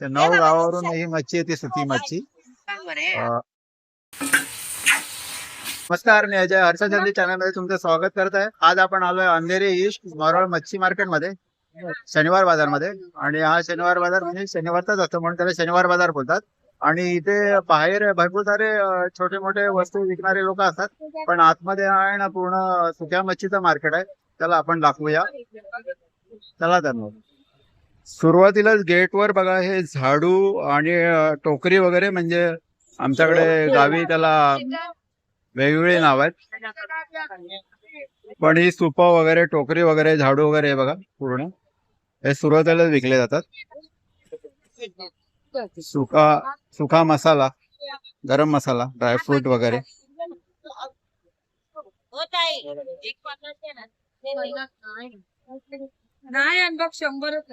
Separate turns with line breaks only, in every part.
नऊ गावावरून ही मच्छी येते सुकी मच्छी. अं, नमस्कार मी अजय हर्षचंदी चॅनलमध्ये तुमचं स्वागत करत आहे. आज आपण आलोय अंधेरी ईस्ट मरोळ मच्छी मार्केटमध्ये शनिवार बाजारमध्ये. आणि हा शनिवार बाजार म्हणजे शनिवारचाच असतो म्हणून त्याला शनिवार बाजार बोलतात. आणि इथे बाहेर भरपूर सारे छोटे मोठे वस्तू विकणारे लोक असतात. पण आतमध्ये आहे ना पूर्ण सुक्या मच्छीचं मार्केट आहे. त्याला आपण दाखवूया. चला तर मग सुरुवातीलाच गेटवर बघा हे झाडू आणि टोकरी वगैरे म्हणजे आमच्याकडे गावी त्याला वेगवेगळी नाव आहेत. पण ही सुप वगैरे टोकरी वगैरे झाडू वगैरे हे बघा पूर्ण. हे सुरुवातीलाच विकले जातात. सुका सुका मसाला गरम मसाला ड्रायफ्रूट वगैरे.
नाही अनुभव शंभरच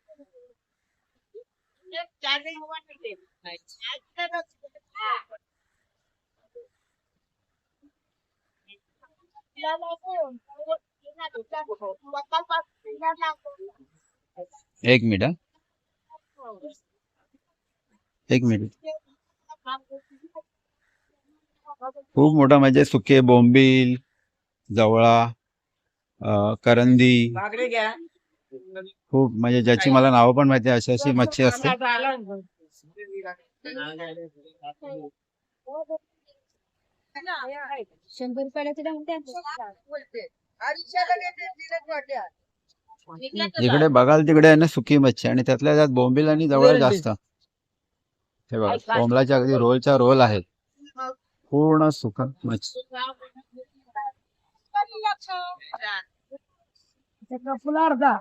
एक मिनिट. एक मिनिट. खूप मोठा म्हणजे सुके बोंबील जवळा करंदी. खूप म्हणजे ज्याची मला नावं पण माहिती अशी अशी मच्छी असते.
शंभर.
इकडे बघाल तिकडे आहे ना सुकी मच्छी आणि त्यातल्या त्यात बोंबील आणि जवळ जास्त. हे बघा बोंबलाच्या अगदी रोलच्या रोल आहेत. पूर्ण सुका मच्छी.
फुला अर्धा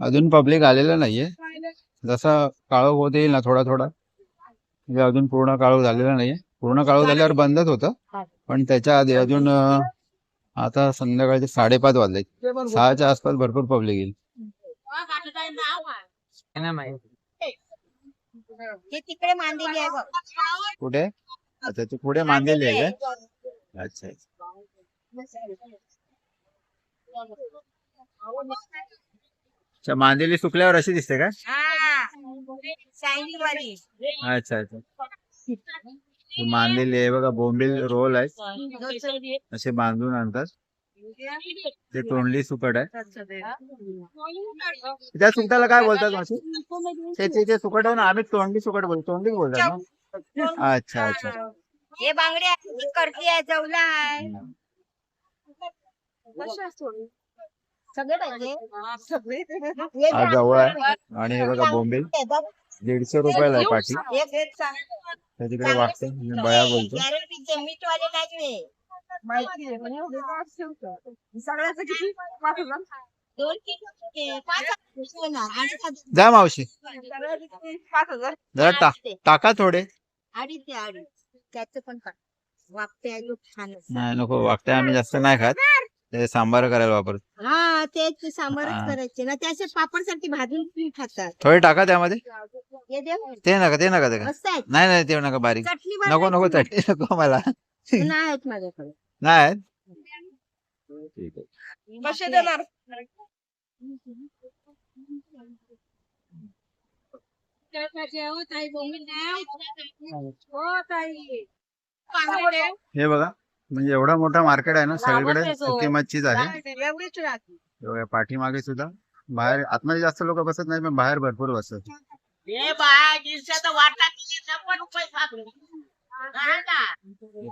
अजून पब्लिक आलेलं नाहीये. जसं काळोख होत येईल ना थोडा थोडा. म्हणजे अजून पूर्ण काळोख झालेला नाहीये. पूर्ण काळोख झाल्यावर बंदच होतं. पण त्याच्या आधी अजून आता संध्याकाळचे साडेपाच वाजले सहाच्या आसपास भरपूर पब्लिक येईल.
मांडलेली
कुठे? अच्छा ते पुढे मांदेली आहे अच्छा अच्छा मांदेली सुकल्यावर अशी दिसते
वाली.
अच्छा अच्छा. ही मांदेली आहे बघा बोंबील रोल आहे असे बांधून आणतात. ते तोंडली सुकट आहे. त्या सुकटाला काय बोलतात त्याचे जे सुकट आहे ना आम्ही तोंडली सुकट बोलतो. तोंडली बोलतात ना? अच्छा अच्छा.
हे बांगडे करती आहे जवला आहे. सगळे पाहिजे.
हा जवळ आहे. आणि हे बघा बोंबील. दीडशे रुपयाला आहे पाठी त्या तिकडे वागते. मी बया बोलतो.
मीठ वाले नाही
माहिती आहे पण एवढे पाच ठेवतो. सगळ्याचं किती? पाच हजार?
दोन किलो पाच
जा मावशी. जरा टाका थोडे. नाही नको वागते आम्ही जास्त नाही खात. ते सांबार करायला वापरतो
हा तेच ते सांबारच
हा.
करायचे. ना त्याचे पापड सारखी भाजून पण खातात.
थोडे टाका त्यामध्ये.
हे देव.
ते नका ते नका ते नका.
मस्त आहेत.
नाही नाही ते नका बारीक.
चटणी
नको नको
बनवायची
चटणी नको मला.
ना. नाही आहेत माझ्याकडे.
नाही आहेत? ठीक आहे.
कसे देणार? हो ताई.
हे बघा. म्हणजे एवढा मोठा मार्केट आहे ना सगळीकडे सुकी मच्छीच आहे. बघा, पाठीमागे सुद्धा. बाहेर आतमध्ये जास्त लोक बसत नाही पण बाहेर भरपूर बसत.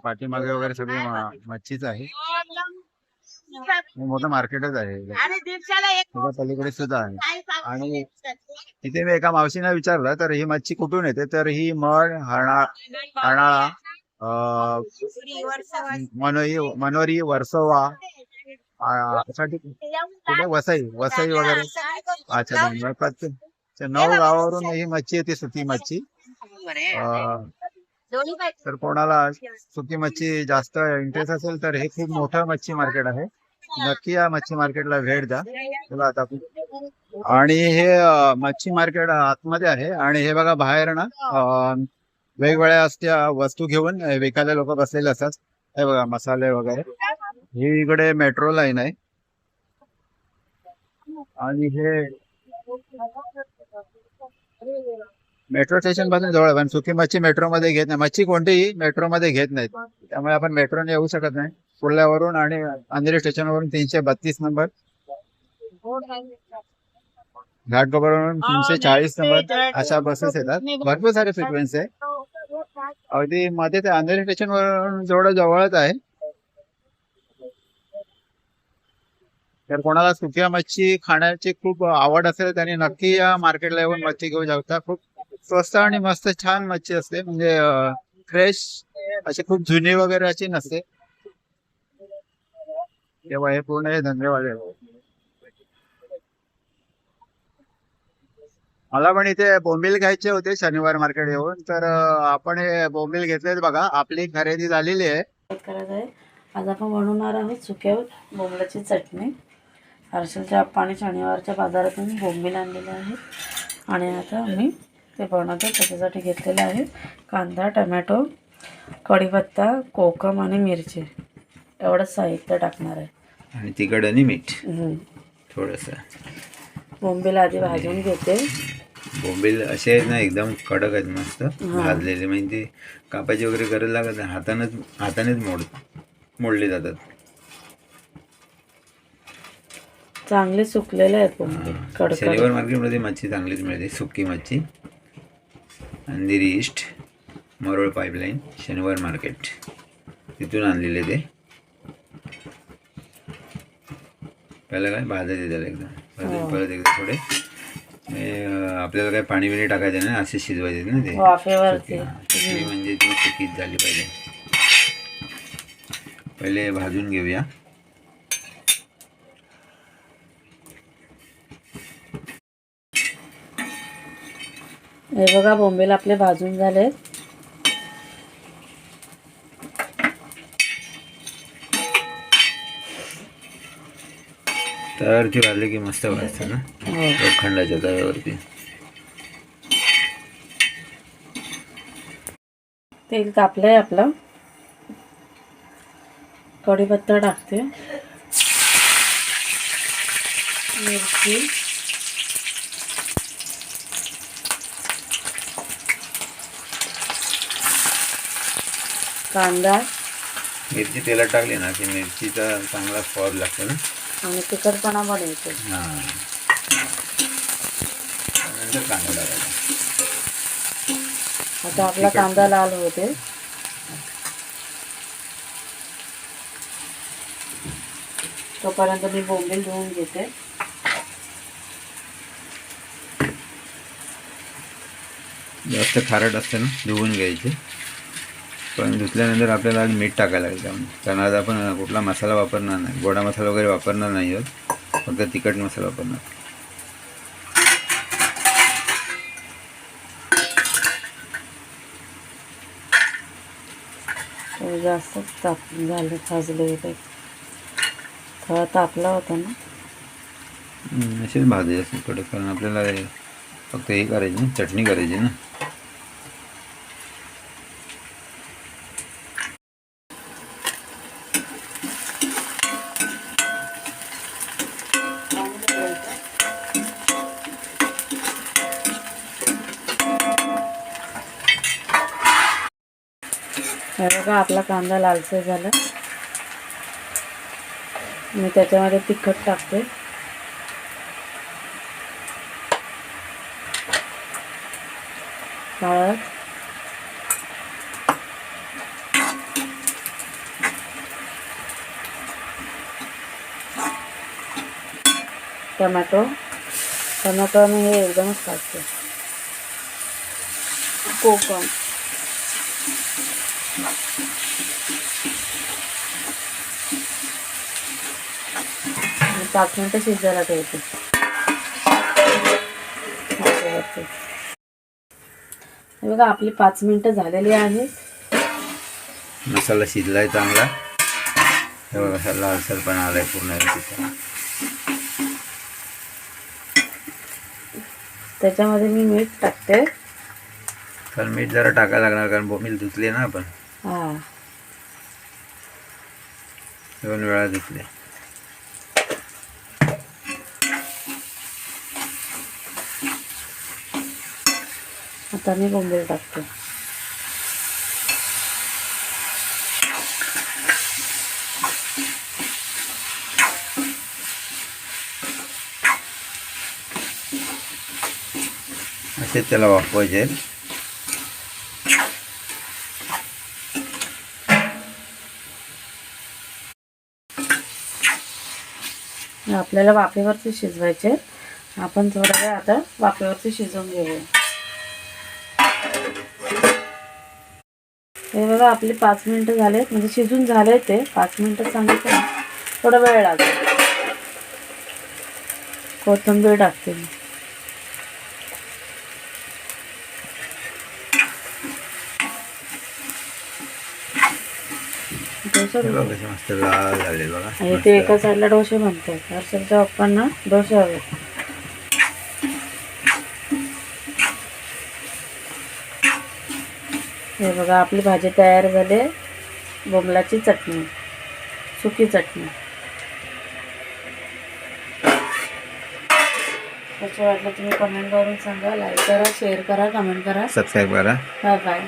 पाठीमागे वगैरे सगळी मच्छीच आहे. हे मोठं मार्केटच आहे. पलीकडे सुद्धा आहे. आणि इथे मी एका मावशीने विचारलं तर ही मच्छी कुठून येते? तर ही मळ हरणा हरणाळा अं, मनोरी मनोरी वर्सोवा कुठे? वसई वसई वगैरे. अच्छा धन्यवाद प्रत्येक नऊ गावावरून ही मच्छी येते सुकी मच्छी. तर कोणाला सुकी मच्छी जास्त इंटरेस्ट असेल तर हे खूप मोठं मच्छी मार्केट आहे. नक्की या मच्छी मार्केटला भेट द्या. चला आता आणि हे मच्छी मार्केट आतमध्ये आहे. आणि हे बघा बाहेर ना वेगवेगळ्या असत्या वस्तू घेऊन विकायला लोक बसलेले असतात. हे बघा मसाले वगैरे. ही इकडे मेट्रो लाईन आहे. आणि हे मेट्रो स्टेशनपासून जवळ पण सुकी मच्छी मेट्रो मध्ये घेत नाही. मच्छी कोणतीही मेट्रो मध्ये घेत नाहीत. त्यामुळे आपण मेट्रोने येऊ शकत नाही. पुढल्यावरून आणि अंधेरी स्टेशनवरून तीनशे बत्तीस नंबर. घाटकोपरवरून तीनशे चाळीस नंबर अशा बसेस येतात. भरपूर सारे फ्रिक्वेन्सी आहे. अगदी मध्ये ते अंधेरी स्टेशन वरून जवळ जवळच आहे. तर कोणाला सुक्या मच्छी खाण्याची खूप आवड असेल त्यांनी नक्की या मार्केटला येऊन मच्छी घेऊ शकता खूप स्वस्त आणि मस्त छान मच्छी असते. म्हणजे फ्रेश अशी खूप जुनी वगैरे अशी नसते. तेव्हा हे पूर्ण हे धंदेवाले मला पण इथे बोंबील घ्यायचे होते शनिवार मार्केट येऊन. तर आपण हे बोंबील घेतलेत बघा. आपली खरेदी झालेली आहे.
करायचं आहे आज आपण बनवणार आहोत सुक्या बोंबलाची चटणी. हर्षलच्या आप्पाने शनिवारच्या बाजारातून बोंबील आणलेले आहेत आणि आता आम्ही ते बनवतो. त्याच्यासाठी घेतलेलं आहे कांदा टमॅटो कढीपत्ता कोकम आणि मिरची. एवढं साहित्य टाकणार आहे.
आणि तिखट आणि मीठ. थोडंसं.
बोंबील आधी भाजून घेते.
बोंबील असे आहेत ना एकदम कडक आहेत मस्त. भाजलेले म्हणजे ते कापायची वगैरे गरज लागत नाही. हातानंच हातानेच मोड मोडले जातात.
चांगले सुकलेले आहेत बोंबील.
शनिवार मार्केटमध्ये मच्छी चांगलीच मिळते सुकी मच्छी. अंधेरी ईस्ट मरोळ पाईपलाईन शनिवार मार्केट. तिथून आणलेले ते. पहिलं काय? भाजायचे त्याला एकदम. भाजून परत एकदा थोडे हे, आपल्याला काय पाणी बिणी टाकायचं नाही असे शिजवायचे ना ते.
वाफेवरती.
म्हणजे ती सुकीच झाली पाहिजे. पहिले भाजून घेऊया.
हे बघा बोंबील आपले भाजून झाले
तव्यावरती भाजले की मस्त भाजतं ना?
हो.
लोखंडाच्या तव्यावरती.
तेल तापलंय आपलं. कढीपत्ता टाकते. मिरची. कांदा.
मिरची तेलात टाकली ना की मिरचीचा चांगला स्वाद लागतो ना?
आणि तिखटपणा पण येतो. आता आपला कांदा लाल होते तोपर्यंत मी बोंबील धुवून घेते.
जास्त खारट असते ना धुवून घ्यायचे. पण धुतल्यानंतर आपल्याला आज मीठ टाकायला लागेल त्यामध्ये कारण आज आपण कुठला मसाला वापरणार नाही. गोडा मसाला वगैरे वापरणार नाही आहोत. फक्त तिखट मसाला वापरणार.
थोडं जास्त ताप झाले भाजले होते. थोडा तापला होता ना?
असेच भाजायचे थोडे. कारण आपल्याला हे फक्त हे करायची ना चटणी करायची ना.
हे बघा आपला कांदा लालसर झाला. मी त्याच्यामध्ये तिखट टाकते. हळद. टमॅटो. टमॅटो मी हे एकदमच टाकते. कोकम. पाच मिनटं शिजायला ठेवते. हे बघा आपली पाच मिनिटं झालेली आहेत.
मसाला शिजलाय चांगला. हे बघा असा लालसरपणा आलाय पूर्ण.
त्याच्यामध्ये मी मीठ टाकते.
कारण मीठ जरा टाकायला लागणार कारण बोंबील धुतले ना आपण.
हा
दोन वेळा धुतले
आता मी बोंबील टाकते
असेच त्याला वापवायचे
आपल्याला वाफेवरती शिजवायचे आपण थोडा वेळ आता वाफेवरती शिजवून घेऊया. हे बघा आपले पाच मिनिटं झालेत. म्हणजे शिजून झाले ते. पाच मिनटं सांगितलं थोडा वेळ लागेल. कोथिंबीर टाकते मी.
मस्त लाल झाले बघा
आणि ते एका साईडला डोसे म्हणतात हर्षलच्या पप्पांना डोसे हवे हे बघा आपली भाजी तयार झाली बोंबलाची चटणी सुकी चटणी. कसं वाटलं तुम्ही कमेंट करून सांगा लाईक करा शेअर करा कमेंट करा
सबस्क्राईब करा
बाय बाय